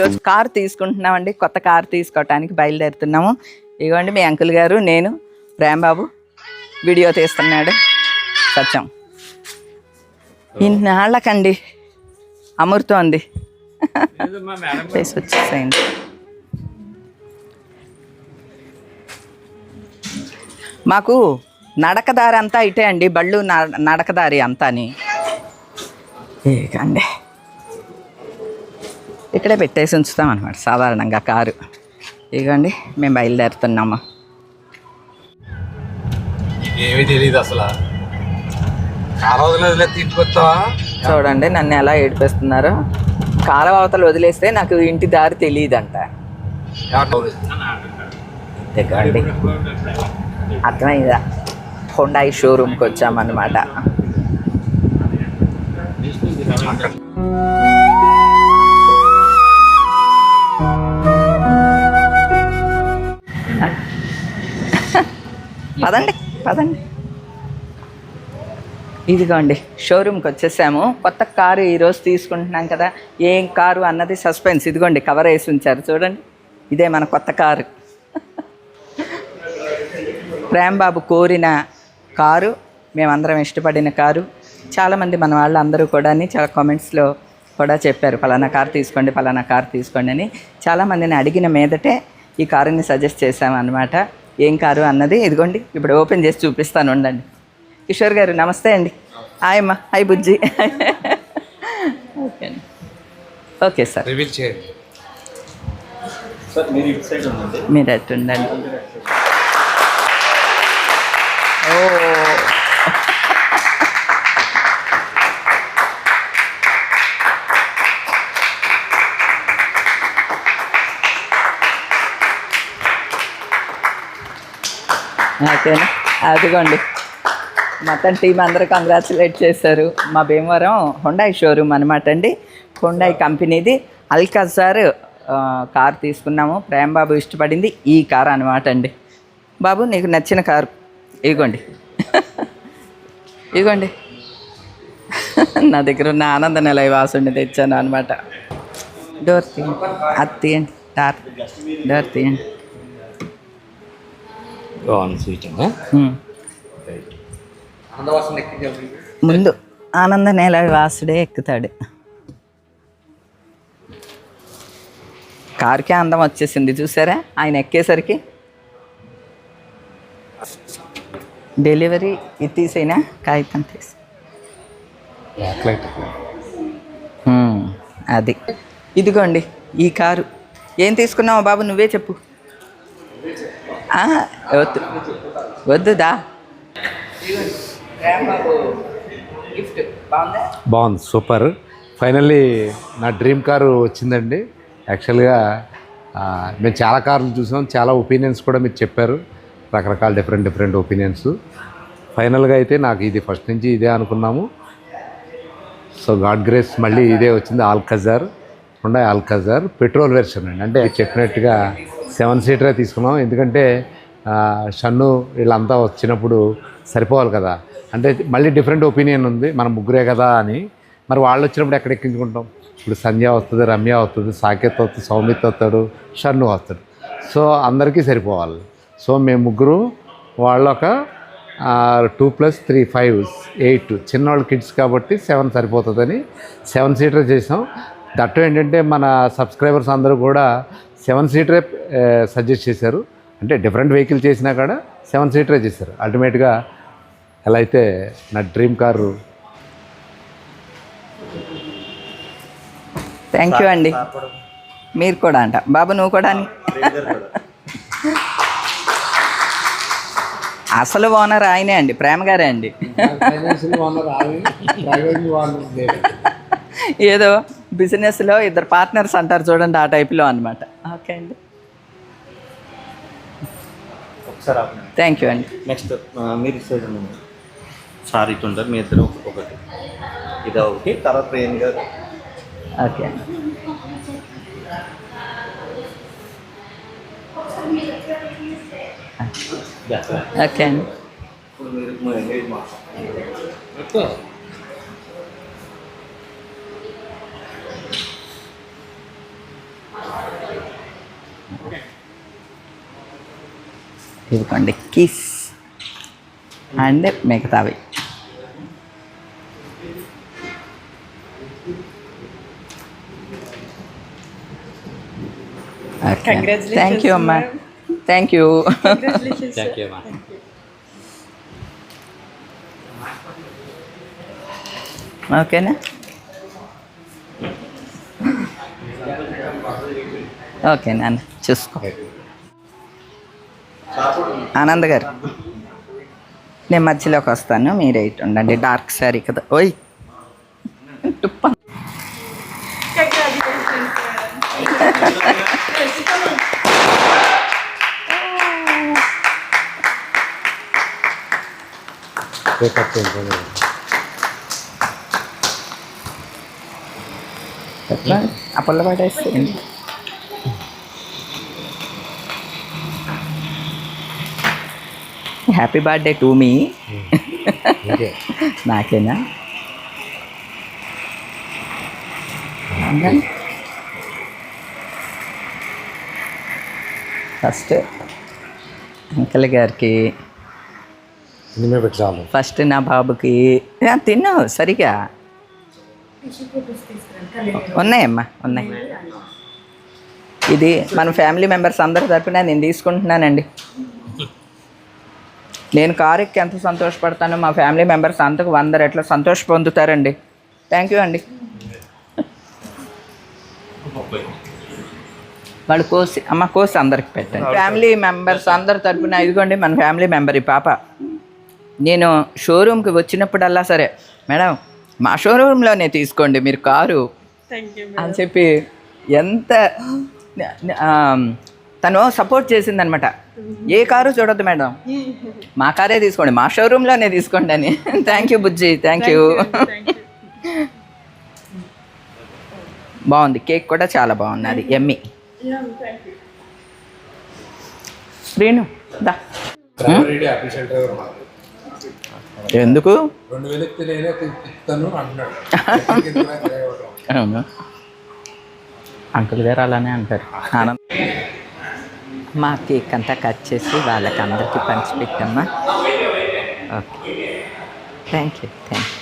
ఈరోజు కారు తీసుకుంటున్నామండి. కొత్త కారు తీసుకోవటానికి బయలుదేరుతున్నాము. ఇదిగోండి మీ అంకుల్ గారు నేను ప్రేమబాబు వీడియో తీస్తున్నాడు. సత్యం. ఇన్నాళ్ళకండి అమృతోంది వచ్చేసేయండి. మాకు నడకదారి అంతా ఇటే అండి బళ్ళు న- నడకదారి అంతాని. ఏకండి. ఇక్కడే పెట్టేసి ఉంచుతాం అనమాట సాధారణంగా కారు. ఇదిగోండి మేము బయలుదేరుతున్నాము. ఏమీ తెలియదు అసలు. చూడండి నన్ను ఎలా ఏడిపిస్తున్నారు. కాలువ అవతల వదిలేస్తే నాకు ఇంటి దారి తెలియదంట ఇదిగోండి. అర్థమైందా? హోండాయి షోరూమ్కి వచ్చామన్నమాట. పదండి పదండి. ఇదిగోండి షోరూమ్కి వచ్చేసాము. కొత్త కారు ఈరోజు తీసుకుంటున్నాం కదా. ఏం కారు అన్నది సస్పెన్స్ ఇదిగోండి కవర్ వేసి ఉంచారు. చూడండి ఇదే మన కొత్త కారు. ప్రేమ్బాబు కోరిన కారు మేమందరం ఇష్టపడిన కారు. చాలామంది మన వాళ్ళు అందరూ కూడా చాలా కామెంట్స్లో కూడా చెప్పారు ఫలానా కారు తీసుకోండి ఫలానా కారు తీసుకోండి అని. చాలామందిని అడిగిన మీదటే ఈ కారుని సజెస్ట్ చేసామన్నమాట ఏం కారు అన్నది. ఇదిగోండి ఇప్పుడు ఓపెన్ చేసి చూపిస్తాను ఉండండి. కిషోర్ గారు నమస్తే అండి. హాయ్ అమ్మ హాయ్ బుజ్జి. ఓకే అండి. Okay sir. రివీల్ చేయండి. సార్ మీరు సైడ్ ఉండండి. ఓకేనా అదిగోండి. మొత్తం టీం అందరూ కంగ్రాచులేట్ చేశారు. మా భీమవరం హుండాయ్ షోరూమ్ అనమాట అండి. హుండాయ్ కంపెనీది. అల్కాజార్ కార్ తీసుకున్నాము. ప్రేమ్ బాబు ఇష్టపడింది ఈ కార్ అనమాట అండి. బాబు నీకు నచ్చిన కారు ఇదిగోండి ఇదిగోండి నా దగ్గర ఉన్న ఆనంద నిలయ వాసుని తెచ్చాను అనమాట డోర్ తీయండి. అది తీయండి డార్ డోర్ తీయండి. ముందు ఆనంద నేల వాసుడే ఎక్కుతాడు. కారుకే అందం వచ్చేసింది చూసారా? ఆయన ఎక్కేసరికి డెలివరీ ఇది తీసేనా కాగితం తీసి. అది. ఇదిగోండి ఈ కారు. ఏం తీసుకున్నావు బాబు? నువ్వే చెప్పు. వద్దు. వద్దుదా బాగుంది సూపర్. ఫైనల్లీ నా డ్రీమ్ కారు వచ్చిందండి. యాక్చువల్గా మేము చాలా కార్లు చూసాం చాలా ఒపీనియన్స్ కూడా మీరు చెప్పారు. రకరకాల డిఫరెంట్ డిఫరెంట్ ఒపీనియన్స్. ఫైనల్గా అయితే నాకు ఇది ఫస్ట్ నుంచి ఇదే అనుకున్నాము. సో గాడ్ గ్రేస్ మళ్ళీ ఇదే వచ్చింది ఆల్కజార్. ఉండే ఆల్కజార్ పెట్రోల్ వెర్షన్ అండి. అంటే చెప్పినట్టుగా సెవెన్ సీటరే తీసుకున్నాం. ఎందుకంటే షన్ను వీళ్ళంతా వచ్చినప్పుడు సరిపోవాలి కదా. అంటే మళ్ళీ డిఫరెంట్ ఒపీనియన్ ఉంది. మనం ముగ్గురే కదా అని. మరి వాళ్ళు వచ్చినప్పుడు ఎక్కడ ఎక్కించుకుంటాం? ఇప్పుడు సంధ్య వస్తుంది రమ్య వస్తుంది సాకేత్ వస్తుంది సౌమిత్ వస్తాడు షన్ను వస్తాడు. సో అందరికీ సరిపోవాలి. సో మేము ముగ్గురు వాళ్ళొక two plus three five eight చిన్నవాళ్ళు కిడ్స్ కాబట్టి సెవెన్ సరిపోతుందని సెవెన్ సీటర్ చేసాం. దట్టు ఏంటంటే మన సబ్స్క్రైబర్స్ అందరూ కూడా సెవెన్ సీటరే సజెస్ట్ చేశారు. అంటే డిఫరెంట్ వెహికల్ చేసినా కూడా సెవెన్ సీటరే చేశారు. అల్టిమేట్గా ఎలా అయితే నా డ్రీమ్ కారు థ్యాంక్ యూ అండి. మీరు కూడా అంట. బాబు నువ్వు కూడా అని. అసలు ఓనర్ ఆయనే అండి ప్రేమ గారే అండి. ఏదో బిజినెస్లో ఇద్దరు పార్ట్నర్స్ అంటారు చూడండి ఆ టైప్లో అనమాట ఓకే అండి. థ్యాంక్ యూ అండి. నెక్స్ట్ మీరు సార్ ఇటు ఉంటారు మీ ఇద్దరు ఒకటి. ఇది ఒకటి తర్వాత ప్రేమ్ గారు. ఓకే ఓకే అండి. ఇప్పుడు మీరు మీ ఎంగేజ్ మాట్లాడండి ఇదిగోండి కిస్ అండ్ మిగతావి థ్యాంక్ యూ అమ్మా థ్యాంక్ యూ థ్యాంక్ యూ అమ్మా ఓకేనా ఓకే నాన్న చూసుకో. ఆనంద్ గారు నేను మధ్యలోకి వస్తాను మీరు ఇటు ఉండండి డార్క్ శారీ కదా. ఓయ్. టుప్ప. పేకప్ చేయండి. హ్యాపీ బర్త్డే టు మీ నాకేనా ఫస్ట్ అంకల్ గారికి ఫస్ట్ నా బాబుకి ఆ, తిను సరిగా ఉన్నాయమ్మా ఉన్నాయి ఇది మన ఫ్యామిలీ మెంబర్స్ అందరి తరపున నేను తీసుకుంటున్నానండి నేను కారు ఎక్కి ఎంత సంతోషపడతానో మా ఫ్యామిలీ మెంబర్స్ అంతకు వంద రెట్ల సంతోష పొందుతారండి. థ్యాంక్ యూ అండి. వాళ్ళు కోసి అమ్మ కోసి అందరికి పెట్టండి. ఫ్యామిలీ మెంబర్స్ అందరి తరపున ఇదిగోండి మన ఫ్యామిలీ మెంబర్ ఈ పాప. నేను షోరూమ్కి వచ్చినప్పుడల్లా సరే మేడం మా షోరూంలోనే తీసుకోండి మీరు కారు. అని చెప్పి ఎంత తను సపోర్ట్ చేసిందనమాట. ఏ కారు చూడొద్దు మేడం. మా కారే తీసుకోండి మా షోరూంలోనే తీసుకోండి అని. థ్యాంక్ యూ బుజ్జి. థ్యాంక్ యూ బాగుంది. కేక్ కూడా చాలా బాగున్నది ఎమ్మి. శ్రీను దా. మాకు ఎందుకు? అంకుల్ గారు అలానే అంటారు. ఆనంద్ మా కేక్ అంతా కట్ చేసి వాళ్ళకి అందరికీ పంచిపెట్టమ్మా okay. Thank you thank you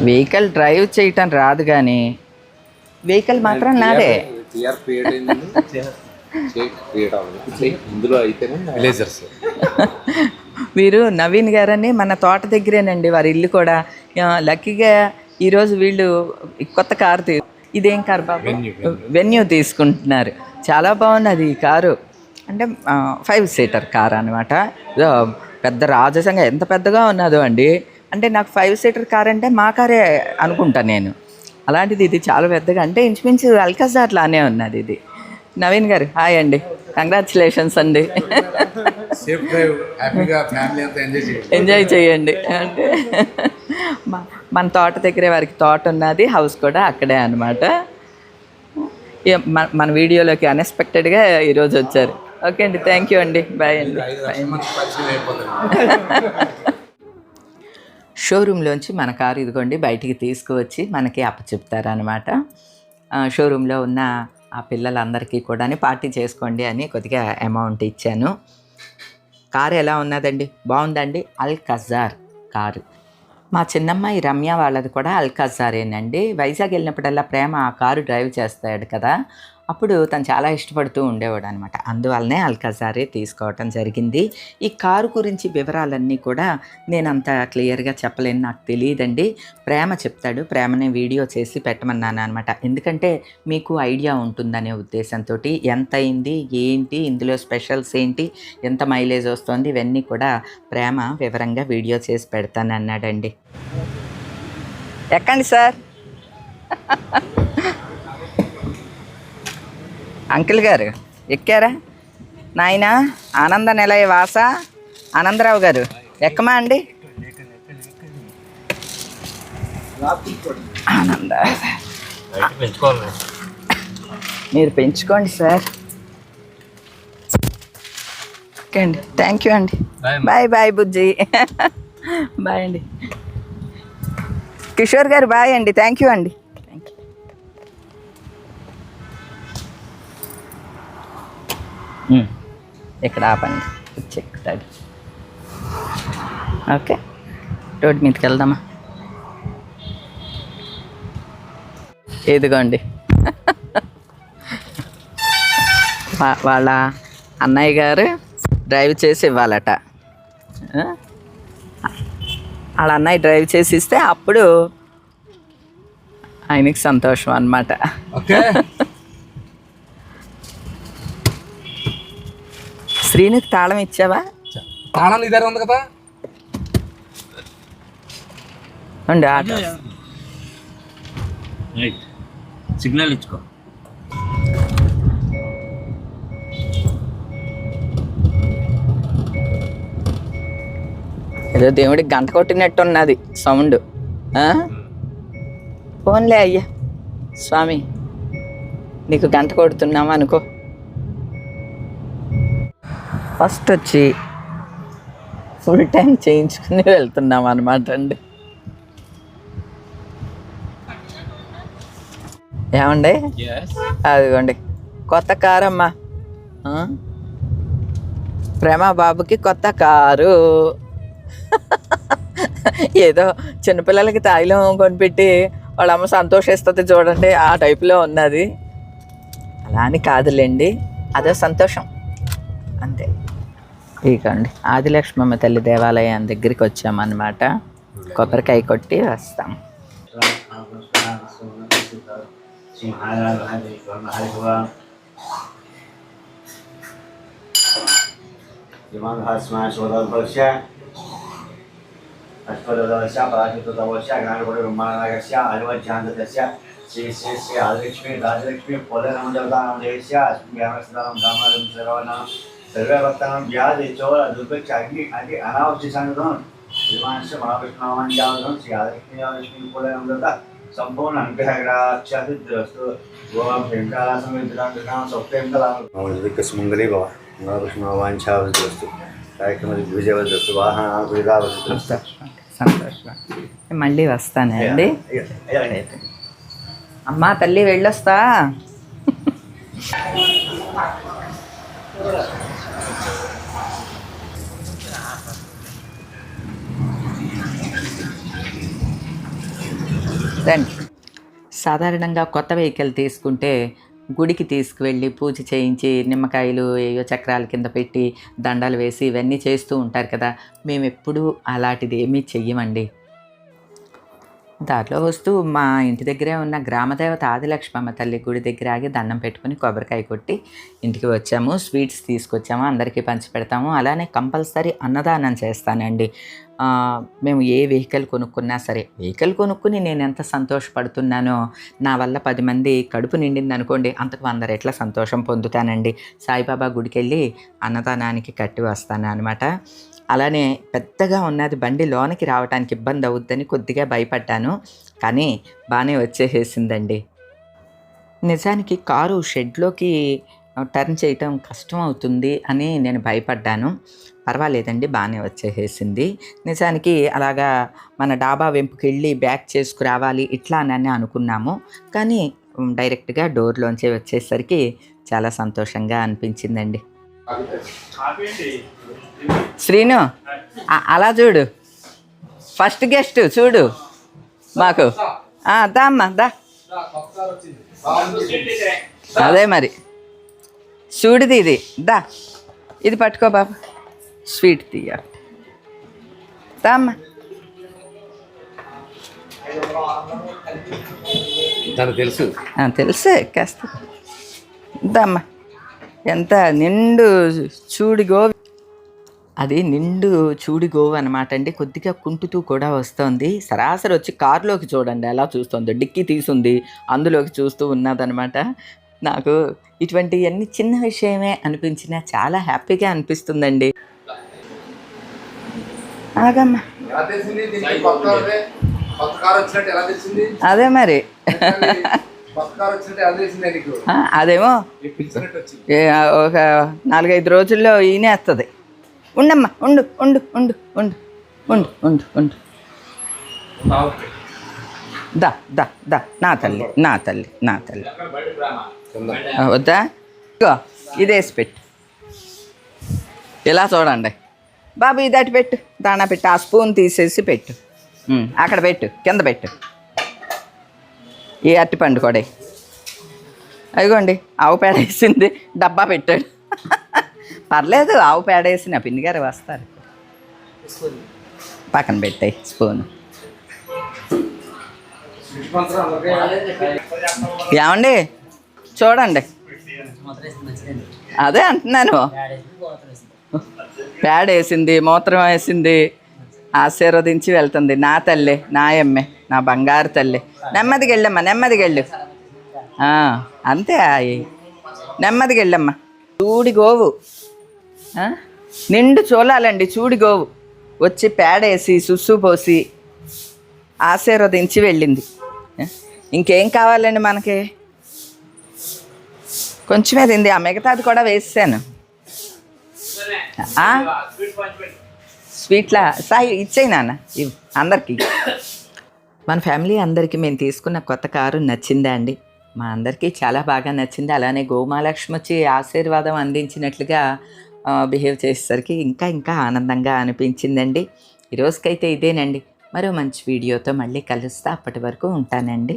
vehicle drive చేయటం రాదు కానీ వెహికల్ మాత్రం నాదే. ఇందులో అయితేనే విలేజర్స్ వీరు నవీన్ గారని మన తోట దగ్గరేనండి వారి ఇల్లు కూడా. లక్కీగా ఈరోజు వీళ్ళు కొత్త కారు తీ ఇదేం కారు బాబు? వెన్యూ తీసుకుంటున్నారు. చాలా బాగున్నది ఈ కారు. అంటే ఫైవ్ సీటర్ కార్ అనమాట పెద్ద రాజసంగా ఎంత పెద్దగా ఉన్నదో అండి. అంటే నాకు ఫైవ్ సీటర్ కార్ అంటే మా కారే అనుకుంటా నేను. అలాంటిది ఇది చాలా పెద్దగా. అంటే ఇంచుమించు అల్కజార్ లానే ఉన్నది ఇది. నవీన్ గారు హాయ్ అండి. కంగ్రాచులేషన్స్ అండి ఎంజాయ్ చేయండి. అంటే మన తోట దగ్గరే వారికి తోట ఉన్నది హౌస్ కూడా అక్కడే అనమాట మన వీడియోలోకి అన్ఎక్స్పెక్టెడ్గా ఈరోజు వచ్చారు. ఓకే అండి థ్యాంక్ యూ అండి. బాయ్ అండి. బాయ్ షోరూంలోంచి మన కారు ఇదిగోండి బయటికి తీసుకువచ్చి మనకి అప్పచెప్తారనమాట షోరూంలో ఉన్న ఆ పిల్లలందరికీ కూడా పార్టీ చేసుకోండి అని కొద్దిగా అమౌంట్ ఇచ్చాను. కారు ఎలా ఉన్నదండి? బాగుందండి? Alcazar car. మా చిన్నమ్మాయి రమ్య వాళ్ళది కూడా అల్ కజారేనండి వైజాగ్ వెళ్ళినప్పుడల్లా ప్రేమ ఆ కారు డ్రైవ్ చేస్తాడు కదా. అప్పుడు తను చాలా ఇష్టపడుతూ ఉండేవాడు అనమాట అందువల్లనే అల్కజారే తీసుకోవటం జరిగింది. ఈ కారు గురించి వివరాలన్నీ కూడా నేను అంత క్లియర్గా చెప్పలేను. నాకు తెలియదండి. ప్రేమ చెప్తాడు. ప్రేమని వీడియో చేసి పెట్టమన్నాను అనమాట. ఎందుకంటే మీకు ఐడియా ఉంటుందనే ఉద్దేశంతో ఎంత అయింది ఏంటి ఇందులో స్పెషల్స్ ఏంటి ఎంత మైలేజ్ వస్తుంది ఇవన్నీ కూడా ప్రేమ వివరంగా వీడియో చేసి పెడతాను అన్నాడండి ఎక్కండి సార్. అంకిల్ గారు ఎక్కారా? నాయన ఆనంద నిలయ వాస ఆనందరావు గారు ఎక్కమా అండి? ఆనంద. మీరు పెంచుకోండి సార్. ఓకే అండి థ్యాంక్ యూ అండి. బాయ్ బాయ్ బుజ్జి. బాయ్ అండి. కిషోర్ గారు బాయ్ అండి. థ్యాంక్ యూ అండి. ఇక్కడ ఆపండి. చెక్కుతాడు ఓకే. రోడ్ మీదకి వెళ్దామా? ఇదిగోండి. వాళ్ళ అన్నయ్య గారు డ్రైవ్ చేసి ఇవ్వాలట? వాళ్ళ అన్నయ్య డ్రైవ్ చేసి ఇస్తే అప్పుడు ఆయనకి సంతోషం అన్నమాట. శ్రీనికి తాళం ఇచ్చావా? తాళం ఇదే ఉంది కదా? ఆటో. రైట్. సిగ్నల్ ఇచ్చుకో. ఏదో దేవుడికి గంట కొట్టినట్టు ఉన్నది సౌండ్. ఆ? పోన్లే అయ్యా. స్వామి నీకు గంట కొడుతున్నాము అనుకో ఫస్ట్ వచ్చి ఫుల్ టైం చేయించుకుని వెళ్తున్నాం అనమాట అండి. ఏమండి? అదిగోండి. కొత్త కారు అమ్మా ఆ? ప్రేమ బాబుకి కొత్త కారు. ఏదో చిన్నపిల్లలకి తాయిలం కొనిపెట్టి వాళ్ళ అమ్మ సంతోషిస్తుంది చూడండి ఆ టైపులో ఉన్నది. అలా అని కాదులేండి. అదే సంతోషం. అంతే. ఇదిగోండి ఆదిలక్ష్మమ్మ తల్లి దేవాలయం దగ్గరికి వచ్చామన్నమాట. కొబ్బరికాయ కొట్టి వస్తాం. శ్రీమాన్హాస్మాశోదర్భస్య అశ్వదశ పరాశుతవశ గణపతిబ్రహ్మణాగస్య అనివజ్యాంతస్య శ్రీ శ్రీ శ్రీ ఆదిలక్ష్మి రాజలక్ష్మి పొలం అస్మ్యామస్దానం దేశం సర్వణ సర్వే భక్తానం వ్యాధి చోర దుర్భిక్ష అగ్ని అగ్ని అనావశ్య సంగతం శ్రీమాన్స్య మహావిష్ణువాంజావతం శ్రీ లక్ష్మి పోలనమండలత సంపూర్ణ అనుగ్రహగ్రాక్షిద్రస్తు ఓం భీంకాల సమిద్రాం స్వప్నేంకలాం సుమంగళీ భవ. మహావిష్ణువాంఛావస్తు కార్యక్రమ విజయవస్తు వాహన విధావస్తు సంతోషం సంతోషం. మళ్ళీ వస్తానండి అమ్మా తల్లి వెళ్ళొస్తా రండి సాధారణంగా కొత్త వెహికల్ తీసుకుంటే గుడికి తీసుకువెళ్ళి పూజ చేయించి నిమ్మకాయలు ఏయో చక్రాల కింద పెట్టి దండాలు వేసి ఇవన్నీ చేస్తూ ఉంటారు కదా. మేము ఎప్పుడూ అలాంటిది ఏమీ చెయ్యమండి. దారిలో వస్తూ మా ఇంటి దగ్గరే ఉన్న గ్రామదేవత ఆదిలక్ష్మమ్మ తల్లి గుడి దగ్గర ఆగి దండం పెట్టుకుని కొబ్బరికాయ కొట్టి ఇంటికి వచ్చాము. స్వీట్స్ తీసుకొచ్చాము. అందరికీ పంచి పెడతాము. అలానే కంపల్సరీ అన్నదానం చేస్తానండి. మేము ఏ వెహికల్ కొనుక్కున్నా సరే వెహికల్ కొనుక్కుని నేను ఎంత సంతోషపడుతున్నానో నా వల్ల పది మంది కడుపు నిండింది అనుకోండి అంతకు వంద రెట్ల సంతోషం పొందుతానండి. సాయిబాబా గుడికి వెళ్ళి అన్నదానానికి కట్టి వస్తాను అనమాట అలానే పెద్దగా ఉన్నది బండి లోనికి రావడానికి ఇబ్బంది అవుద్దని కొద్దిగా భయపడ్డాను. కానీ బాగానే వచ్చేసేసిందండి. నిజానికి కారు షెడ్లోకి టర్న్ చేయటం కష్టం అవుతుంది అని నేను భయపడ్డాను. పర్వాలేదండి బాగానే వచ్చేసేసింది. నిజానికి అలాగా మన డాబా వెంపుకి వెళ్ళి బ్యాక్ చేసుకురావాలి ఇట్లా అని అనుకున్నాము. కానీ డైరెక్ట్గా డోర్లోంచి వచ్చేసరికి చాలా సంతోషంగా అనిపించిందండి. శ్రీను అలా చూడు. ఫస్ట్ గెస్ట్ చూడు మాకు. దా అమ్మా దా. అదే మరి. చూడుది ఇది. దా. ఇది పట్టుకో బాబు. స్వీట్ తీయ. దా అమ్మా. తెలుసు. తెలుసే కాస్త. దమ్మా ఎంత నిండు చూడి గోవి అది నిండు చూడి గోవు అనమాట అండి. కొద్దిగా కుంటుతూ కూడా వస్తుంది. సరాసరి వచ్చి కారులోకి చూడండి. ఎలా చూస్తుంది. డిక్కీ తీసుంది. అందులోకి చూస్తూ ఉన్నదనమాట నాకు ఇటువంటి అన్ని చిన్న విషయమే అనిపించినా చాలా హ్యాపీగా అనిపిస్తుందండి. ఆగమ్మా. అదే మరి. అదేమో. ఒక నాలుగైదు రోజుల్లో ఈనేస్తుంది ఉండమ్మా ఉండు ఉండు ఉండు ఉండు ఉండు ఉండు ఉండు. దా దా దా నా తల్లి నా తల్లి నా తల్లి. వద్దా? ఇగో ఇదేసి పెట్టు ఇలా చూడండి. బాబు ఇది అటు పెట్టు. దానా పెట్టు ఆ స్పూన్ తీసేసి పెట్టు. అక్కడ పెట్టు కింద పెట్టు. ఈ అరటిపండు కూడా అదిగోండి ఆవు పేడ వేసింది డబ్బా పెట్టాడు. పర్లేదు ఆవు పేడ వేసిన పిన్ని గారు వస్తారు. పక్కన పెట్టాయి స్పూన్. ఏమండి? చూడండి. అదే అంటున్నాను. పేడ వేసింది మూత్రం వేసింది ఆశీర్వదించి వెళ్తుంది. నా తల్లి నా ఎమ్మె నా బంగారు తల్లి. నెమ్మదిగా వెళ్ళమ్మా నెమ్మదిగా వెళ్ళు. అంతే అయి నెమ్మదిగా వెళ్ళమ్మా. చూడి గోవు? నిండు చూడాలండి చూడిగోవు. వచ్చి పేడేసి సుస్సు పోసి ఆశీర్వదించి వెళ్ళింది. ఇంకేం కావాలండి మనకి? కొంచెమే తింది. ఆ మిగతాది కూడా వేసాను స్వీట్లా? సాయి ఇచ్చేయి నాన్న. ఇవ్వు అందరికీ. మన ఫ్యామిలీ అందరికీ మేము తీసుకున్న కొత్త కారు నచ్చిందా అండి? మా అందరికీ చాలా బాగా నచ్చింది. అలానే గోమాలక్ష్మి వచ్చి ఆశీర్వాదం అందించినట్లుగా బిహేవ్ చేసేసరికి ఇంకా ఇంకా ఆనందంగా అనిపించిందండి. ఈరోజుకైతే ఇదేనండి. మరో మంచి వీడియోతో మళ్ళీ కలుస్తా. అప్పటి వరకు ఉంటానండి.